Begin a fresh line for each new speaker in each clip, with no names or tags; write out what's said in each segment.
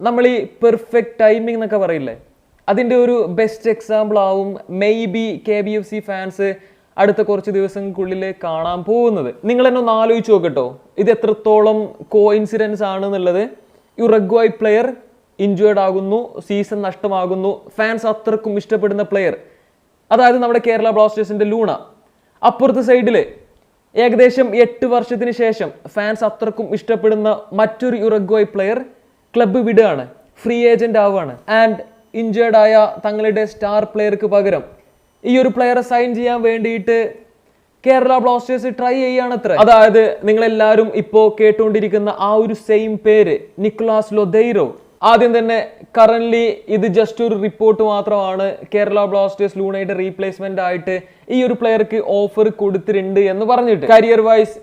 നമ്മൾ ഈ perfect timing എന്നൊക്കെ പറയില്ലേ? അതിന്റെ ഒരു ബെസ്റ്റ് എക്സാമ്പിൾ ആവും maybe K B F C fans അടുത്ത കുറച്ച് ദിവസങ്ങൾക്കുള്ളിൽ കാണാൻ പോകുന്നത്. നിങ്ങൾ എന്നെ ഒന്ന് ആലോചിച്ച് നോക്കട്ടോ ഇത് എത്രത്തോളം കോ ഇൻസിഡൻസ് ആണെന്നുള്ളത് യുറഗ്വായ് പ്ലെയർ ഇഞ്ചേർഡ് ആകുന്നു സീസൺ നഷ്ടമാകുന്നു ഫാൻസ് അത്രക്കും ഇഷ്ടപ്പെടുന്ന പ്ലെയർ അതായത് നമ്മുടെ കേരള ബ്ലാസ്റ്റേഴ്സിന്റെ ലൂണ. അപ്പുറത്തെ സൈഡിൽ ഏകദേശം എട്ട് വർഷത്തിന് ശേഷം ഫാൻസ് അത്രക്കും ഇഷ്ടപ്പെടുന്ന മറ്റൊരു യുറഗ്വായ് പ്ലെയർ ക്ലബ്ബ് വിടുകയാണ്. ഫ്രീ ഏജന്റ് ആവുകയാണ്. ആൻഡ് ഇഞ്ചേർഡ് ആയ തങ്ങളുടെ സ്റ്റാർ പ്ലെയർക്ക് പകരം ഈ ഒരു പ്ലെയറെ സൈൻ ചെയ്യാൻ വേണ്ടിയിട്ട് കേരള ബ്ലാസ്റ്റേഴ്സ് ട്രൈ ചെയ്യാണത്ര അതായത് നിങ്ങളെല്ലാവരും ഇപ്പോൾ ഇപ്പോ കേട്ടുകൊണ്ടിരിക്കുന്ന ആ ഒരു സെയിം പേര് നിക്കുലാസ് ലൊദൈറോ ആദ്യം തന്നെ കറന്റ് ഇത് ജസ്റ്റ് ഒരു റിപ്പോർട്ട് മാത്രമാണ് കേരള ബ്ലാസ്റ്റേഴ്സ് ലൂണയുടെ റീപ്ലേസ്മെന്റ് ആയിട്ട് ഈ ഒരു പ്ലെയർക്ക് ഓഫർ കൊടുത്തിട്ടുണ്ട് എന്ന് പറഞ്ഞിട്ട്. കരിയർ വൈസ്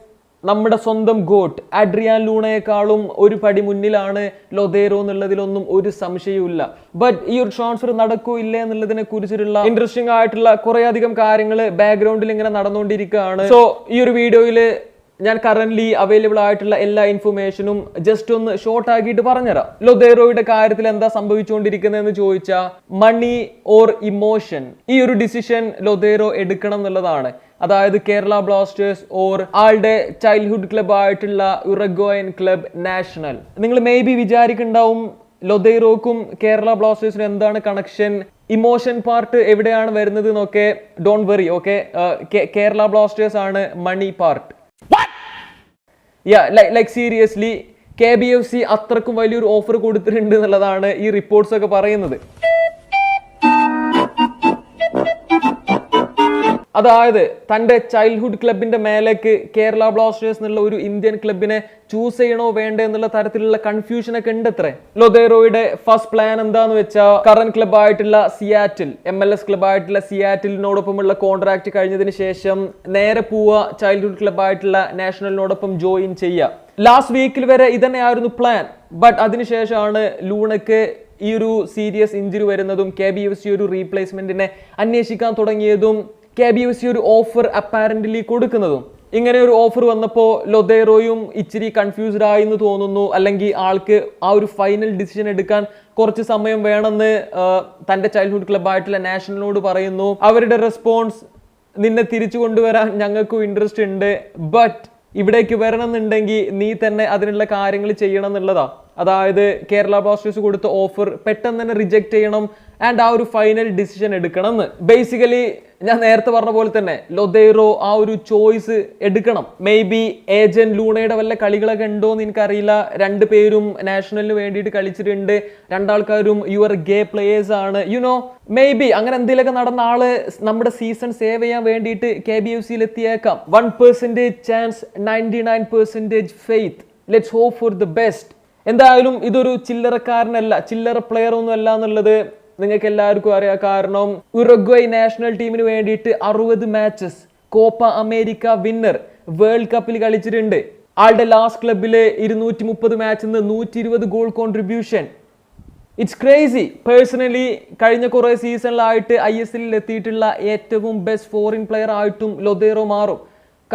നമ്മുടെ സ്വന്തം ഗോട്ട് അഡ്രിയാൻ ലൂണയെക്കാളും ഒരു പടി മുന്നിലാണ് ലൊതേറോ എന്നുള്ളതിലൊന്നും ഒരു സംശയവുമില്ല. ബട്ട് ഈ ഒരു ട്രാൻസ്ഫർ നടക്കൂ ഇല്ലേ എന്നുള്ളതിനെ കുറിച്ചിട്ടുള്ള ഇൻട്രസ്റ്റിംഗ് ആയിട്ടുള്ള കുറെ അധികം കാര്യങ്ങൾ ബാക്ക്ഗ്രൗണ്ടിൽ ഇങ്ങനെ നടന്നുകൊണ്ടിരിക്കുകയാണ്. സോ ഈ ഒരു വീഡിയോയിൽ ഞാൻ കറന്റ് അവൈലബിൾ ആയിട്ടുള്ള എല്ലാ ഇൻഫർമേഷനും ജസ്റ്റ് ഒന്ന് ഷോർട്ട് ആക്കിയിട്ട് പറഞ്ഞുതരാം. ലൊതേറോയുടെ കാര്യത്തിൽ എന്താ സംഭവിച്ചുകൊണ്ടിരിക്കുന്നതെന്ന് ചോദിച്ചാൽ മണി ഓർ ഇമോഷൻ ഈ ഒരു ഡിസിഷൻ ലൊതേറോ എടുക്കണം എന്നുള്ളതാണ്. അതായത് കേരള ബ്ലാസ്റ്റേഴ്സ് ഓർ ആളുടെ ചൈൽഡ്ഹുഡ് ക്ലബ് ആയിട്ടുള്ള ഉറഗോയൻ ക്ലബ് നാഷണൽ നിങ്ങൾ മേ ബി വിചാരിക്കുന്നുണ്ടാവും ലൊതേറോക്കും കേരള ബ്ലാസ്റ്റേഴ്സിനും എന്താണ് കണക്ഷൻ ഇമോഷൻ പാർട്ട് എവിടെയാണ് വരുന്നത് എന്നൊക്കെ don't worry okay Kerala Blasters ആണ് money part ya like seriously K B F C അത്രക്കും വലിയൊരു ഓഫർ കൊടുത്തിട്ടുണ്ട് എന്നുള്ളതാണ് ഈ റിപ്പോർട്ട്സ് ഒക്കെ പറയുന്നത്. അതായത് തന്റെ ചൈൽഡ്ഹുഡ് ക്ലബിന്റെ മേലേക്ക് കേരള ബ്ലാസ്റ്റേഴ്സ് എന്നുള്ള ഒരു ഇന്ത്യൻ ക്ലബിനെ ചൂസ് ചെയ്യണോ വേണ്ടേ എന്നുള്ള തരത്തിലുള്ള കൺഫ്യൂഷൻ ഒക്കെ ഉണ്ട് അത്രേ ലൊതേറോയുടെ ഫസ്റ്റ് പ്ലാൻ എന്താന്ന് വെച്ചാൽ കറന്റ് ക്ലബ് ആയിട്ടുള്ള Seattle M L S club ആയിട്ടുള്ള സിയാറ്റിലിനോടൊപ്പമുള്ള കോൺട്രാക്ട് കഴിഞ്ഞതിന് ശേഷം നേരെ പോവുക ചൈൽഡ്ഹുഡ് ക്ലബ് ആയിട്ടുള്ള നാഷണലിനോടൊപ്പം ജോയിൻ ചെയ്യുക. ലാസ്റ്റ് വീക്കിൽ വരെ ഇതന്നെയായിരുന്നു പ്ലാൻ ബട്ട് അതിനുശേഷമാണ് ലൂണക്ക് ഈ ഒരു സീരിയസ് ഇഞ്ചുറി വരുന്നതും കെ ബി എഫ് സി ഒരു റീപ്ലേസ്മെന്റിനെ അന്വേഷിക്കാൻ തുടങ്ങിയതും കെ ബി യു സി ഒരു ഓഫർ അപ്പാരന്റലി കൊടുക്കുന്നതും. ഇങ്ങനെ ഒരു ഓഫർ വന്നപ്പോൾ ലൊതേറോയും ഇച്ചിരി കൺഫ്യൂസ്ഡ് ആയി എന്ന് തോന്നുന്നു. അല്ലെങ്കിൽ ആൾക്ക് ആ ഒരു ഫൈനൽ ഡിസിഷൻ എടുക്കാൻ കുറച്ച് സമയം വേണമെന്ന് തന്റെ ചൈൽഡ്ഹുഡ് ക്ലബായിട്ടുള്ള നാഷണലിനോട് പറയുന്നു. അവരുടെ റെസ്പോൺസ് നിന്നെ തിരിച്ചു കൊണ്ടുവരാൻ ഞങ്ങൾക്കും ഇൻട്രസ്റ്റ് ഉണ്ട്. ബട്ട് ഇവിടേക്ക് വരണം എന്നുണ്ടെങ്കിൽ നീ തന്നെ അതിനുള്ള കാര്യങ്ങൾ ചെയ്യണം എന്നുള്ളതാ. അതായത് കേരള ബ്ലാസ്റ്റേഴ്സ് കൊടുത്ത ഓഫർ പെട്ടെന്ന് തന്നെ റിജക്ട് ചെയ്യണം ആൻഡ് ആ ഒരു ഫൈനൽ ഡിസിഷൻ എടുക്കണം എന്ന്. ബേസിക്കലി ഞാൻ നേരത്തെ പറഞ്ഞ പോലെ തന്നെ ലൊതേറോ ആ ഒരു ചോയ്സ് എടുക്കണം. മേ ബി ഏജന്റ് ലൂണയുടെ വല്ല കളികളൊക്കെ ഉണ്ടോ എന്ന് എനിക്കറിയില്ല. രണ്ട് പേരും നാഷണലിന് വേണ്ടിയിട്ട് കളിച്ചിട്ടുണ്ട്. രണ്ടാൾക്കാരും യുവർ ഗേ പ്ലേയേഴ്സ് ആണ്. യു നോ മേ ബി അങ്ങനെ എന്തെങ്കിലുമൊക്കെ നടന്ന ആൾ നമ്മുടെ സീസൺ സേവ് ചെയ്യാൻ വേണ്ടിയിട്ട് കെ ബി എഫ് സിയിൽ എത്തിയേക്കാം. One percentage chance ninety nine percentage faith let's hope for the best എന്തായാലും ഇതൊരു ചില്ലറക്കാരനല്ല ചില്ലറ പ്ലെയർ ഒന്നും അല്ല എന്നുള്ളത് നിങ്ങൾക്ക് എല്ലാവർക്കും അറിയാം. കാരണം ഉറുഗ്വൈ നാഷണൽ ടീമിന് വേണ്ടിയിട്ട് അറുപത് matches Copa America winner world കപ്പിൽ കളിച്ചിട്ടുണ്ട്. ആളുടെ ലാസ്റ്റ് ക്ലബിലെ ഇരുന്നൂറ്റി മുപ്പത് മാച്ചിൽ നിന്ന് നൂറ്റി ഇരുപത് goal contribution it's crazy personally കഴിഞ്ഞ കുറേ സീസണിലായിട്ട് ഐ എസ് എല്ലിൽ എത്തിയിട്ടുള്ള ഏറ്റവും ബെസ്റ്റ് ഫോറിൻ പ്ലെയർ ആയിട്ടും ലൊതേറോ മാറും.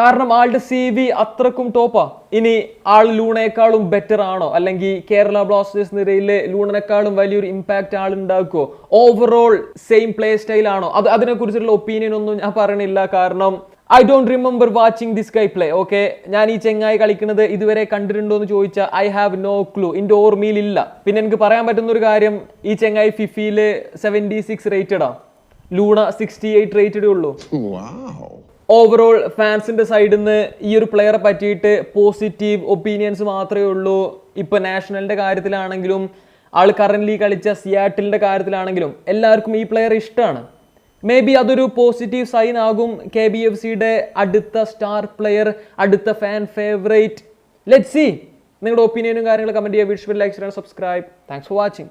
കാരണം ആളുടെ സി വി അത്രക്കും ടോപ്പാ ഇനി ആൾ ലൂണയെക്കാളും ബെറ്റർ ആണോ? അല്ലെങ്കിൽ കേരള ബ്ലാസ്റ്റേഴ്സ് നിരയിലെ ലൂണനേക്കാളും വലിയൊരു ഇമ്പാക്റ്റ് ആൾ ഉണ്ടാക്കുമോ ഓവറോൾ സെയിം പ്ലേ സ്റ്റൈൽ ആണോ? അത് അതിനെക്കുറിച്ചുള്ള ഒപ്പീനിയൻ ഒന്നും ഞാൻ പറയണില്ല. കാരണം I don't remember watching this guy play okay ഞാൻ ഈ ചെങ്ങായി കളിക്കുന്നത് ഇതുവരെ കണ്ടിട്ടുണ്ടോ എന്ന് ചോദിച്ചാൽ ഐ ഹാവ് നോ ക്ലൂ എന്റെ ഓർമ്മയിലില്ല. പിന്നെ എനിക്ക് പറയാൻ പറ്റുന്ന ഒരു കാര്യം ഈ ചെങ്ങായി ഫിഫിയിൽ സെവന്റി സിക്സ് റേറ്റഡാ ലൂണ സിക്സ്റ്റി എയ്റ്റ് റേറ്റഡേ ഉള്ളൂ. ഓവറോൾ ഫാൻസിന്റെ സൈഡിൽ നിന്ന് ഈ ഒരു പ്ലെയറെ പറ്റിയിട്ട് പോസിറ്റീവ് ഒപ്പീനിയൻസ് മാത്രമേ ഉള്ളൂ. ഇപ്പോൾ നാഷണലിന്റെ കാര്യത്തിലാണെങ്കിലും ആൾ കറന്റ്ലി കളിച്ച സിയാറ്റിലിന്റെ കാര്യത്തിലാണെങ്കിലും എല്ലാവർക്കും ഈ പ്ലെയർ ഇഷ്ടമാണ് മേ ബി അതൊരു പോസിറ്റീവ് സൈൻ ആകും. കെ ബി എഫ് സിയുടെ അടുത്ത സ്റ്റാർ പ്ലെയർ അടുത്ത ഫാൻ ഫേവറേറ്റ് ലെറ്റ് സി നിങ്ങളുടെ ഒപ്പീനിയനും കാര്യങ്ങളും കമന്റ് ചെയ്യുക. Visual like subscribe thanks for watching